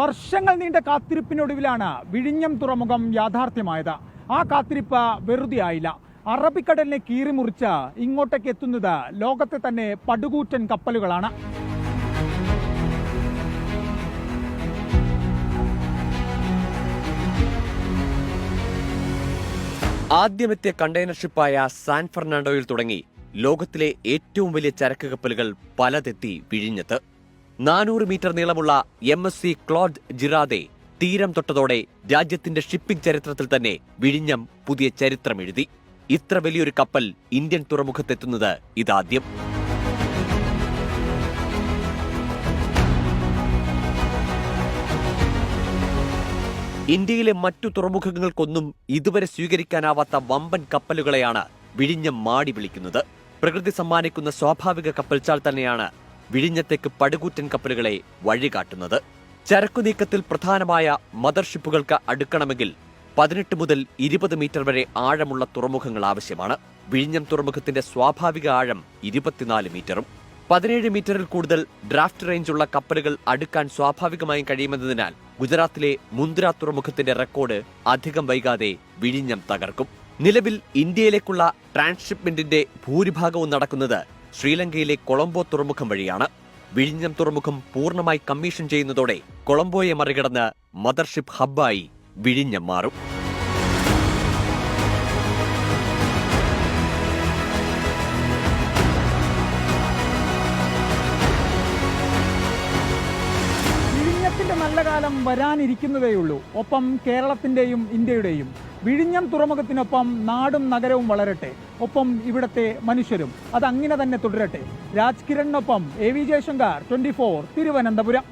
വർഷങ്ങൾ നീണ്ട കാത്തിരിപ്പിനൊടുവിലാണ് വിഴിഞ്ഞം തുറമുഖം യാഥാർത്ഥ്യമായത്. ആ കാത്തിരിപ്പ് വെറുതെ ആയില്ല അറബിക്കടലിനെ കീറിമുറിച്ച് ഇങ്ങോട്ടേക്ക് എത്തുന്നത് ലോകത്തെ തന്നെ പടുകൂറ്റൻ കപ്പലുകളാണ്. ആദ്യമെത്തിയ കണ്ടെയ്നർ ഷിപ്പായ സാൻ ഫെർണാണ്ടോയിൽ തുടങ്ങി. ലോകത്തിലെ ഏറ്റവും വലിയ ചരക്ക് കപ്പലുകൾ പലതെത്തി വിഴിഞ്ഞത്ത്. നാനൂറ് മീറ്റർ നീളമുള്ള M S C Claude Girardet തീരം തൊട്ടതോടെ രാജ്യത്തിന്റെ ഷിപ്പിംഗ് ചരിത്രത്തിൽ തന്നെ വിഴിഞ്ഞം പുതിയ ചരിത്രം എഴുതി ഇത്ര വലിയൊരു കപ്പൽ ഇന്ത്യൻ തുറമുഖത്തെത്തുന്നത് ഇതാദ്യം. ഇന്ത്യയിലെ മറ്റു തുറമുഖങ്ങൾക്കൊന്നും ഇതുവരെ സ്വീകരിക്കാനാവാത്ത വമ്പൻ കപ്പലുകളെയാണ് വിഴിഞ്ഞം മാടി വിളിക്കുന്നത്. പ്രകൃതി സമ്മാനിക്കുന്ന സ്വാഭാവിക കപ്പൽച്ചാൽ തന്നെയാണ് വിഴിഞ്ഞത്തേക്ക് പടുകൂറ്റൻ കപ്പലുകളെ വഴികാട്ടുന്നത്. ചരക്കു നീക്കത്തിൽ പ്രധാനമായ മദർഷിപ്പുകൾക്ക് അടുക്കണമെങ്കിൽ പതിനെട്ട് മുതൽ ഇരുപത് മീറ്റർ വരെ ആഴമുള്ള തുറമുഖങ്ങൾ ആവശ്യമാണ്. വിഴിഞ്ഞം തുറമുഖത്തിന്റെ സ്വാഭാവിക ആഴം ഇരുപത്തിനാല് മീറ്ററും. പതിനേഴ് മീറ്ററിൽ കൂടുതൽ ഡ്രാഫ്റ്റ് റേഞ്ചുള്ള കപ്പലുകൾ അടുക്കാൻ സ്വാഭാവികമായും കഴിയുമെന്നതിനാൽ ഗുജറാത്തിലെ മുന്ദ്ര തുറമുഖത്തിന്റെ റെക്കോർഡ് അധികം വൈകാതെ വിഴിഞ്ഞം തകർക്കും. നിലവിൽ ഇന്ത്യയിലേക്കുള്ള ട്രാൻസ്ഷിപ്മെന്റിന്റെ ഭൂരിഭാഗവും നടക്കുന്നത് ശ്രീലങ്കയിലെ കൊളംബോ തുറമുഖം വഴിയാണ് വിഴിഞ്ഞം തുറമുഖം പൂർണമായി കമ്മീഷൻ ചെയ്യുന്നതോടെ കൊളംബോയെ മറികടന്ന് മദർഷിപ്പ് ഹബ്ബായി വിഴിഞ്ഞം മാറും. വിഴിഞ്ഞത്തിന്റെ നല്ല കാലം വരാനിരിക്കുന്നതേയുള്ളൂ. ഒപ്പം കേരളത്തിന്റെയും ഇന്ത്യയുടെയും. വിഴിഞ്ഞം തുറമുഖത്തിനൊപ്പം നാടും നഗരവും വളരട്ടെ. ഒപ്പം ഇവിടത്തെ മനുഷ്യരും അതങ്ങനെ തന്നെ തുടരട്ടെ. Raj കിരണിനൊപ്പം A V Jayashankar twenty Thiruvananthapuram.